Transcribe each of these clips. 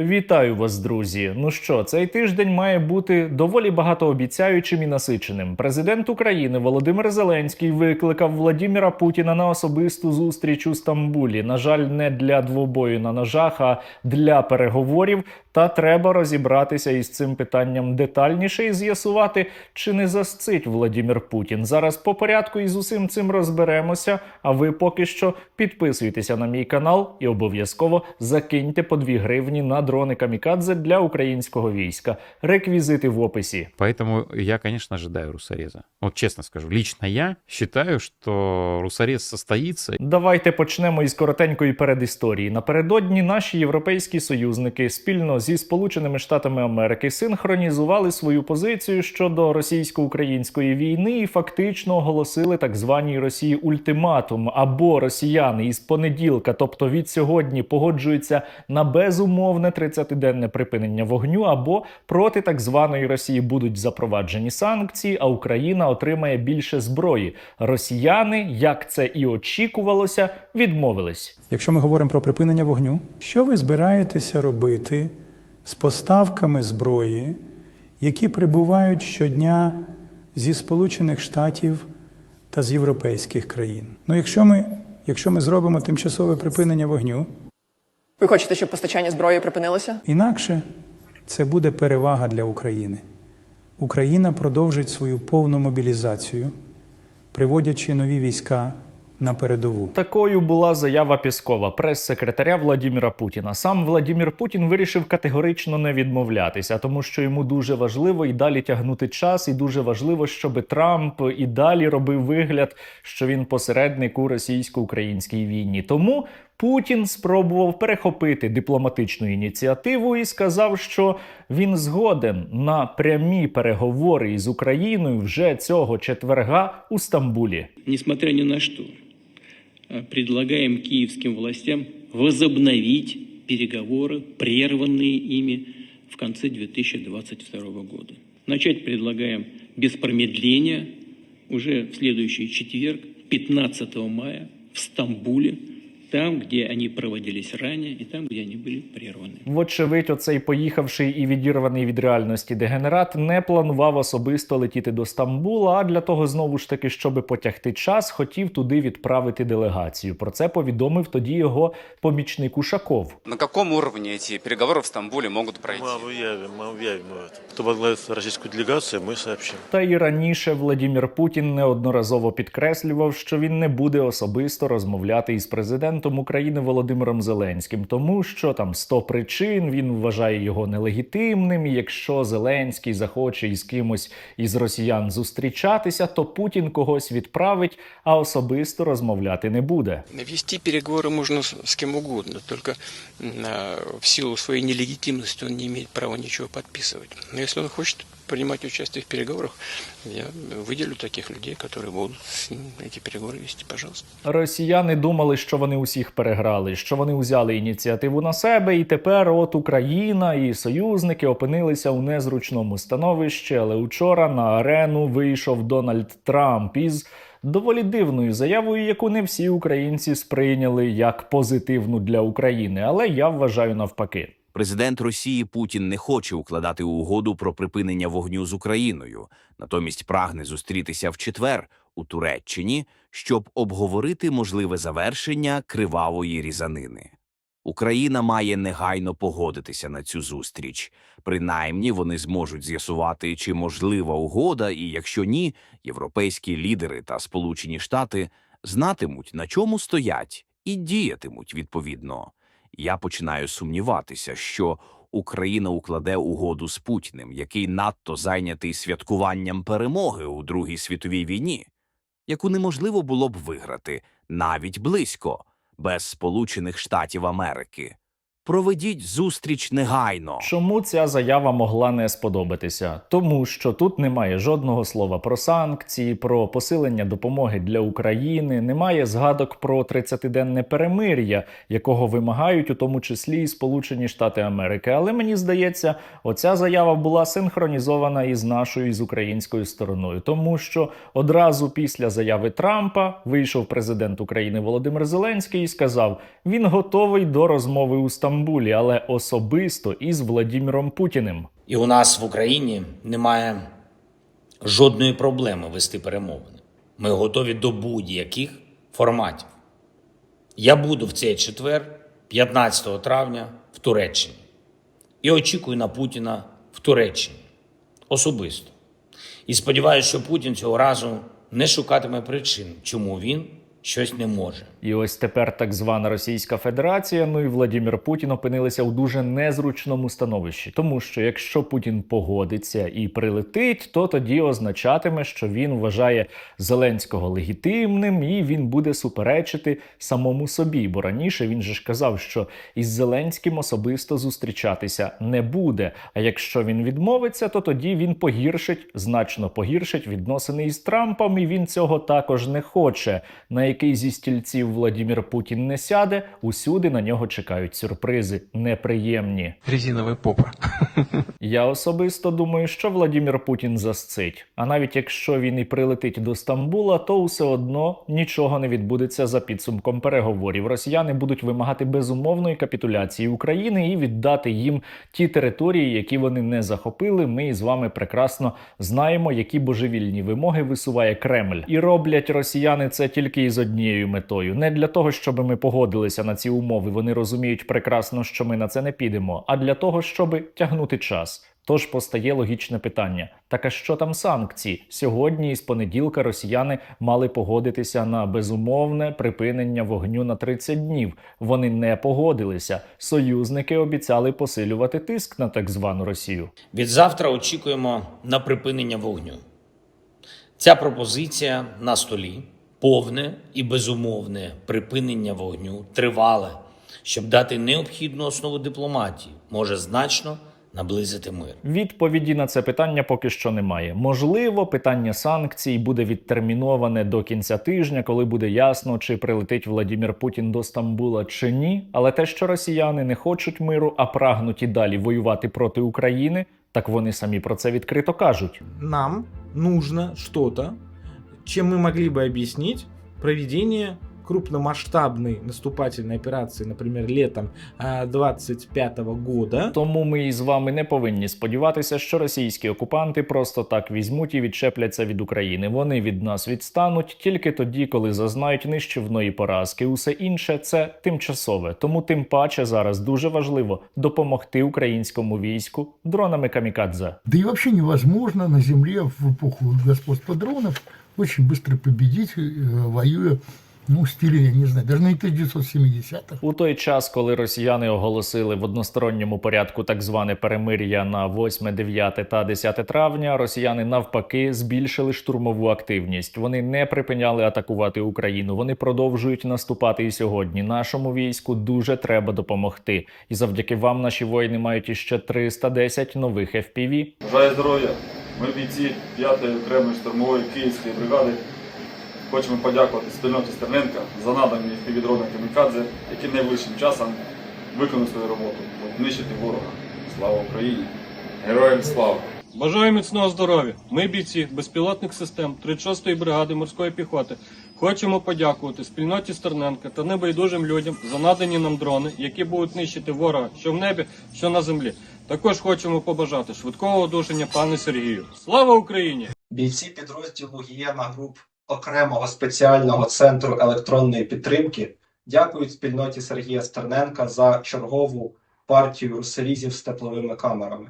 Вітаю вас, друзі. Ну що, цей тиждень має бути доволі багатообіцяючим і насиченим. Президент України Володимир Зеленський викликав Владіміра Путіна на особисту зустріч у Стамбулі. На жаль, не для двобою на ножах, а для переговорів. Та треба розібратися із цим питанням детальніше і з'ясувати, чи не засцить Владімір Путін. Зараз по порядку із усім цим розберемося. А ви поки що підписуйтеся на мій канал і обов'язково закиньте по 2 гривні на дрони камікадзе для українського війська. Реквізити в описі. Поэтому я, конечно, ожидаю Русореза. Вот честно скажу, лично я считаю, что Русорез состоится. Давайте почнемо із коротенької передісторії. Напередодні наші європейські союзники спільно зі Сполученими Штатами Америки синхронізували свою позицію щодо російсько-української війни і фактично оголосили так званій Росії ультиматум або росіяни із понеділка, тобто від сьогодні, погоджуються на безумовне 30-денне припинення вогню, або проти так званої Росії будуть запроваджені санкції, а Україна отримає більше зброї. Росіяни, як це і очікувалося, відмовились. Якщо ми говоримо про припинення вогню, що ви збираєтеся робити з поставками зброї, які прибувають щодня зі Сполучених Штатів та з європейських країн? Ну, якщо ми, якщо ми зробимо тимчасове припинення вогню, Ви хочете, щоб постачання зброї припинилося? інакше це буде перевага для України. Україна продовжить свою повну мобілізацію, приводячи нові війська на передову. Такою була заява Піскова, прес-секретаря Владіміра Путіна. Сам Владімір Путін вирішив категорично не відмовлятися, тому що йому дуже важливо і далі тягнути час, і дуже важливо, щоб Трамп і далі робив вигляд, що він посередник у російсько-українській війні. Тому Путін спробував перехопити дипломатичну ініціативу і сказав, що він згоден на прямі переговори із Україною вже цього четверга у Стамбулі. несмотря ни на что, э, предлагаем киевским властям возобновить переговоры, прерванные ими в конце 2022 года. Начать предлагаем без промедления уже в следующий четверг, 15 мая, в Стамбуле, там, где они проводились ранее и там, где они были прерваны. Вочевидь, оцей поїхавший і відірваний від реальності дегенерат не планував особисто летіти до Стамбула, а для того знову ж таки, щоб потягти час, хотів туди відправити делегацію. Про це повідомив тоді його помічник Ушаков. На каком уровне эти переговоры в Стамбуле могут пройти? Мы объявим, мы объявим это. Кто возглавит российскую делегацию, мы сообщим. Та і раніше Владімір Путін неодноразово підкреслював, що він не буде особисто розмовляти із президентом України Володимиром Зеленським, тому що там 100 причин він вважає його нелегітимним. І якщо Зеленський захоче із кимось із росіян зустрічатися, то Путін когось відправить, а особисто розмовляти не буде. Вести переговоры можно с, с кем угодно, только м, а, в силу своей нелегитимности он не имеет права ничего подписывать. Но если он хочет принимать участие в переговорах, я выделю таких людей, которые будут с ним эти переговоры вести, пожалуйста. Росіяни думали, що вони усіх переграли, що вони взяли ініціативу на себе, і тепер от Україна і союзники опинилися у незручному становищі. Але учора на арену вийшов Дональд Трамп із доволі дивною заявою, яку не всі українці сприйняли як позитивну для України. Але я вважаю навпаки. Президент Росії Путін не хоче укладати угоду про припинення вогню з Україною, натомість прагне зустрітися в четвер у Туреччині, щоб обговорити можливе завершення кривавої різанини. Україна має негайно погодитися на цю зустріч. Принаймні вони зможуть з'ясувати, чи можлива угода, і якщо ні, європейські лідери та Сполучені Штати знатимуть, на чому стоять, і діятимуть відповідно. Я починаю сумніватися, що Україна укладе угоду з Путіним, який надто зайнятий святкуванням перемоги у Другій світовій війні, яку неможливо було б виграти навіть близько, без Сполучених Штатів Америки. Проведіть зустріч негайно. Чому ця заява могла не сподобатися? Тому що тут немає жодного слова про санкції, про посилення допомоги для України, немає згадок про 30-денне перемир'я, якого вимагають у тому числі і Сполучені Штати Америки. Але мені здається, оця заява була синхронізована із нашою із українською стороною, тому що одразу після заяви Трампа вийшов президент України Володимир Зеленський і сказав, він готовий до розмови у Стамбулі. Стамбулі, але особисто із Владіміром Путіним. І у нас в Україні немає жодної проблеми вести перемовини. Ми готові до будь-яких форматів. Я буду в цей четвер, 15 травня, в Туреччині. І очікую на Путіна в Туреччині особисто. І сподіваюся, що Путін цього разу не шукатиме причин, чому він щось не може. І ось тепер так звана Російська Федерація, ну і Владімір Путін опинилися у дуже незручному становищі, тому що якщо Путін погодиться і прилетить, то тоді означатиме, що він вважає Зеленського легітимним і він буде суперечити самому собі. Бо раніше він же ж казав, що із Зеленським особисто зустрічатися не буде. А якщо він відмовиться, то тоді він погіршить, значно погіршить відносини із Трампом, і він цього також не хоче. На який зі стільців Владімір Путін не сяде, усюди на нього чекають сюрпризи неприємні. Резиновая попа. Я особисто думаю, що Владімір Путін засцить. А навіть якщо він і прилетить до Стамбула, то все одно нічого не відбудеться за підсумком переговорів. Росіяни будуть вимагати безумовної капітуляції України і віддати їм ті території, які вони не захопили. Ми із вами прекрасно знаємо, які божевільні вимоги висуває Кремль. І роблять росіяни це тільки із однією метою: не для того, щоб ми погодилися на ці умови. Вони розуміють прекрасно, що ми на це не підемо, а для того, щоб тягнути час. Тож постає логічне питання: так а що там санкції? Сьогодні із понеділка росіяни мали погодитися на безумовне припинення вогню на 30 днів. Вони не погодилися. Союзники обіцяли посилювати тиск на так звану Росію. Від завтра очікуємо на припинення вогню. Ця пропозиція на столі повне і безумовне припинення вогню тривале, щоб дати необхідну основу дипломатії, може значно наблизити мир. Відповіді на це питання поки що немає. Можливо, питання санкцій буде відтерміноване до кінця тижня, коли буде ясно, чи прилетить Владімір Путін до Стамбула чи ні. Але те, що росіяни не хочуть миру, а прагнуть і далі воювати проти України, так вони самі про це відкрито кажуть. нам нужно что-то, чем мы могли бы объяснить проведение крупномасштабной наступательной операции, например, летом 25 года. Тому ми із вами не повинні сподіватися, що російські окупанти просто так візьмуть і відчепляться від України. Вони від нас відстануть тільки тоді, коли зазнають нищівної поразки. Усе інше це тимчасове. Тому тим паче зараз дуже важливо допомогти українському війську дронами камікадзе. Да и вообще невозможно на Земле в эпоху господства дронов очень быстро победить, э, воюя, ну, в стиле, я не знаю, даже на 1970-х. У той час, коли росіяни оголосили в односторонньому порядку так зване перемир'я на 8, 9 та 10 травня, росіяни навпаки збільшили штурмову активність. Вони не припиняли атакувати Україну. Вони продовжують наступати і сьогодні. Нашому війську дуже треба допомогти. І завдяки вам наші воїни мають іще 310 нових FPV. Бажаю здоров'я! Ми бійці 5-ї окремої штурмової київської бригади. Хочемо подякувати спільноті Стерненка за надані півдрони Камікадзе, які найближчим часом виконують свою роботу, знищити ворога. Слава Україні! Героям слава! Бажаю міцного здоров'я. Ми бійці безпілотних систем 36-ї бригади морської піхоти. Хочемо подякувати спільноті Стерненка та небайдужим людям за надані нам дрони, які будуть нищити ворога що в небі, що на землі. Також хочемо побажати швидкого одужання пане Сергію. Слава Україні! Бійці підрозділу Гієна груп окремого спеціального центру електронної підтримки дякують спільноті Сергія Стерненка за чергову партію русерізів з тепловими камерами.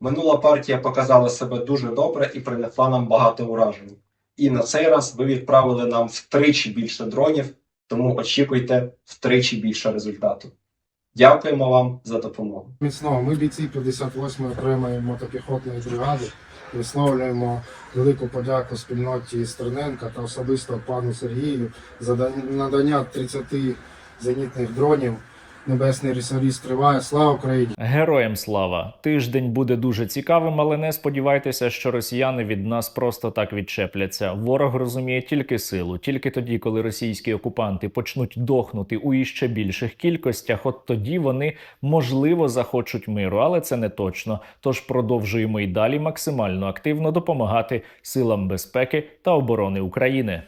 Минула партія показала себе дуже добре і принесла нам багато уражень. І на цей раз ви відправили нам втричі більше дронів, тому очікуйте втричі більше результату. Дякуємо вам за допомогу. Міцного, ми бійці 58-ї окремої мотопіхотної бригади висловлюємо велику подяку спільноті Стерненка та особисто пану Сергію за да- надання 30 зенітних дронів. Небесний рісоріз триває. Слава Україні! Героям слава! Тиждень буде дуже цікавим, але не сподівайтеся, що росіяни від нас просто так відчепляться. Ворог розуміє тільки силу, тільки тоді, коли російські окупанти почнуть дохнути у іще більших кількостях, от тоді вони можливо захочуть миру, але це не точно. Тож продовжуємо і далі максимально активно допомагати силам безпеки та оборони України.